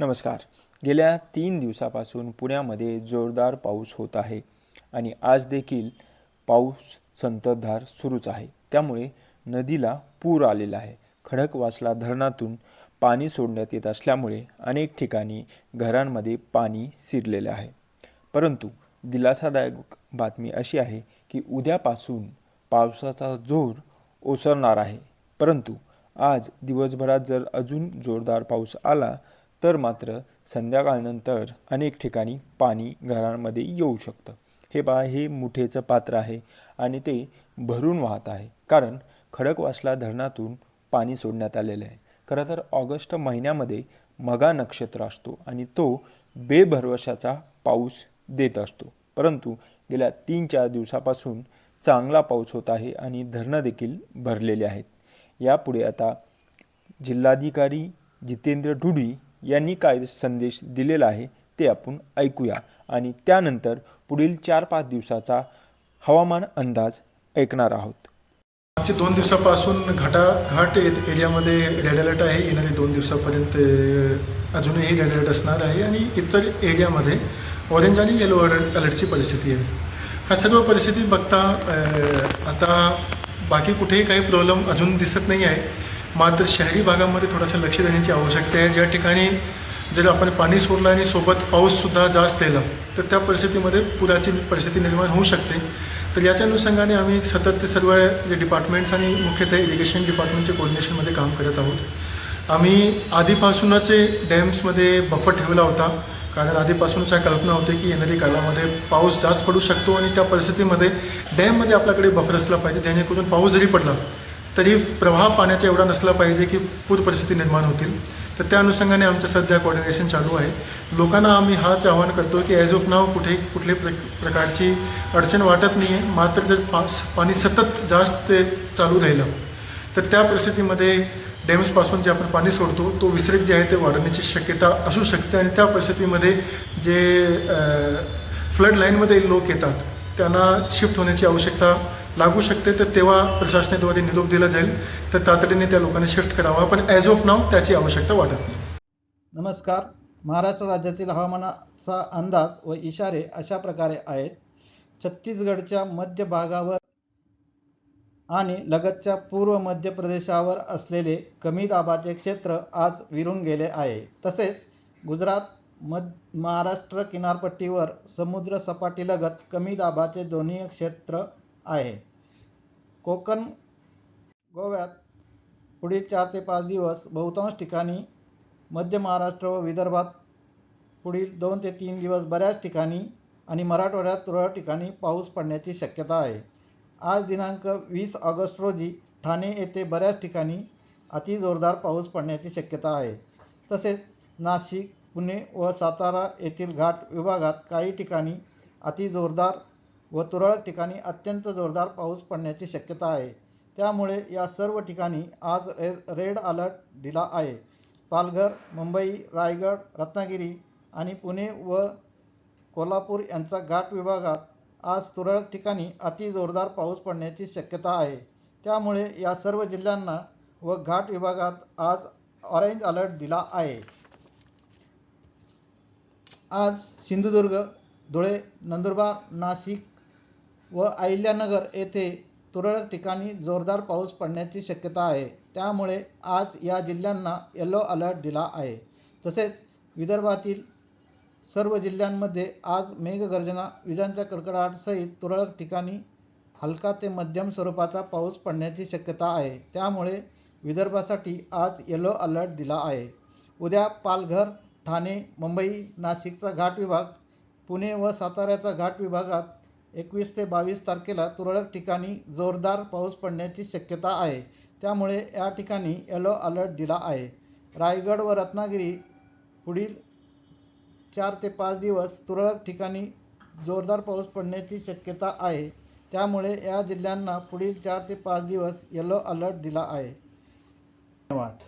नमस्कार. गेल्या तीन दिवसापासून पुण्यामध्ये जोरदार पाऊस होत आहे आणि आज देखील पाऊस संततधार सुरूच आहे. त्यामुळे नदीला पूर आलेला आहे. खडकवासला धरणातून पाणी सोडण्यात येत असल्यामुळे अनेक ठिकाणी घरांमध्ये पाणी शिरलेले आहे. परंतु दिलासादायक बातमी अशी आहे की उद्यापासून पावसाचा जोर ओसरणार आहे. परंतु आज दिवसभरात जर अजून जोरदार पाऊस आला तर मात्र संध्याकाळनंतर अनेक ठिकाणी पाणी घरांमध्ये येऊ शकतं. हे पहा हे मुठेचं पात्र आहे आणि ते भरून वाहत आहे. कारण खडकवासला धरणातून पाणी सोडण्यात आलेलं आहे. खरं तर ऑगस्ट महिन्यामध्ये मगा नक्षत्र असतो आणि तो बेभरवशाचा पाऊस देत असतो. परंतु गेल्या तीन चार दिवसापासून चांगला पाऊस होत आहे आणि धरणं देखील भरलेले आहेत. यापुढे आता जिल्हाधिकारी जितेंद्र ढुडी यांनी काय संदेश दिलेला आहे ते आपण ऐकूया. आणि त्यानंतर पुढील चार पाच दिवसाचा हवामान अंदाज ऐकणार आहोत. मागचे दोन दिवसापासून घाटा घाट एरियामध्ये रेड अलर्ट आहे. येणारे दोन दिवसापर्यंत अजूनही रेड अलर्ट असणार आहे. आणि इतर एरियामध्ये ऑरेंज आणि येलो अलर्ट अलर्टची परिस्थिती आहे. ह्या सर्व परिस्थिती बघता आता बाकी कुठेही काही प्रॉब्लेम अजून दिसत नाही आहे. मात्र शहरी भागामध्ये थोडंसं लक्ष देण्याची आवश्यकता आहे. ज्या ठिकाणी जर आपण पाणी सोडलं आणि सोबत पाऊससुद्धा जास्त राहिला तर त्या परिस्थितीमध्ये पुराची परिस्थिती निर्माण होऊ शकते. तर याच्या अनुषंगाने आम्ही सतत ते सर्व जे डिपार्टमेंट्स आणि मुख्यतः इरिगेशन डिपार्टमेंटच्या कोऑर्डिनेशनमध्ये काम करत आहोत. आम्ही आधीपासूनच डॅम्समध्ये बफर ठेवला होता. कारण आधीपासूनच कल्पना होती की येणाऱ्या कालामध्ये पाऊस जास्त पडू शकतो आणि त्या परिस्थितीमध्ये डॅममध्ये आपल्याकडे बफर असला पाहिजे जेणेकरून पाऊस जरी पडला तरी प्रवाह पाण्याचा एवढा नसला पाहिजे की पूर परिस्थिती निर्माण होतील. तर त्या अनुषंगाने आमचं सध्या कॉर्डिनेशन चालू आहे. लोकांना आम्ही हाच आवाहन करतो की ॲज ऑफ नाव कुठे कुठले प्र प्रकारची अडचण वाटत नाही आहे मात्र जर पा पाणी सतत जास्त ते चालू राहिलं तर त्या परिस्थितीमध्ये डॅम्सपासून जे आपण पाणी सोडतो तो विसर्ग जे आहे ते वाढवण्याची शक्यता असू शकते. आणि त्या परिस्थितीमध्ये जे फ्लड लाईनमध्ये लोक येतात त्यांना शिफ्ट होण्याची आवश्यकता लागू शकते तर तेव्हा प्रशासनाद्वारे निरोप दिला जाईल. तर तातडीने त्या लोकांनी शिफ्ट करावा. पण ॲज ऑफ नाव त्याची आवश्यकता वाटत नाही. नमस्कार. महाराष्ट्र राज्यातील हवामानाचा अंदाज व इशारे अशा प्रकारे आहेत. छत्तीसगडच्या मध्य भागावर आणि लगतच्या पूर्व मध्य प्रदेशावर असलेले कमी दाबाचे क्षेत्र आज विरून गेले आहे. तसेच गुजरात मध महाराष्ट्र किनारपट्टीवर समुद्र सपाटीलगत कमी दाबाचे दोन्ही क्षेत्र आहे. कोकण गोव्यात पुढील चार ते पाच दिवस बहुतांश ठिकाणी मध्य महाराष्ट्र व विदर्भात पुढील दोन ते तीन दिवस बऱ्याच ठिकाणी आणि मराठवाड्यात तुरळक ठिकाणी पाऊस पडण्याची शक्यता आहे. आज दिनांक वीस ऑगस्ट रोजी ठाणे येथे बऱ्याच ठिकाणी अति जोरदार पाऊस पडण्याची शक्यता आहे. तसेच नाशिक पुणे व सातारा येथील घाट विभागात काही ठिकाणी अति जोरदार व तुरळक ठिकाणी अत्यंत जोरदार पाऊस पडण्याची शक्यता आहे. त्यामुळे या सर्व ठिकाणी आज रे रेड अलर्ट दिला आहे. पालघर मुंबई रायगड रत्नागिरी आणि पुणे व कोल्हापूर यांचा घाट विभागात आज तुरळक ठिकाणी अति जोरदार पाऊस पडण्याची शक्यता आहे. त्यामुळे या सर्व जिल्ह्यांना व घाट विभागात आज ऑरेंज अलर्ट दिला आहे. आज सिंधुदुर्ग धुळे नंदुरबार नाशिक व अहिल्यानगर येथे तुरळक ठिकाणी जोरदार पाऊस पडण्याची शक्यता आहे. त्यामुळे आज या जिल्ह्यांना येलो अलर्ट दिला आहे. तसेच विदर्भातील सर्व जिल्ह्यांमध्ये आज मेघगर्जना विजांच्या कडकडाटसहित तुरळक ठिकाणी हलका ते मध्यम स्वरूपाचा पाऊस पडण्याची शक्यता आहे. त्यामुळे विदर्भासाठी आज येलो अलर्ट दिला आहे. उद्या पालघर ठाणे मुंबई नाशिकचा घाट विभाग पुणे व साताऱ्याचा घाट विभागात एकवीस ते बावीस तारखेला तुरळक ठिकाणी जोरदार पाऊस पडण्याची शक्यता आहे. त्यामुळे या ठिकाणी येलो अलर्ट दिला आहे. रायगड व रत्नागिरी पुढील चार ते पाच दिवस तुरळक ठिकाणी जोरदार पाऊस पडण्याची शक्यता आहे. त्यामुळे या जिल्ह्यांना पुढील चार ते पाच दिवस येलो अलर्ट दिला आहे. धन्यवाद.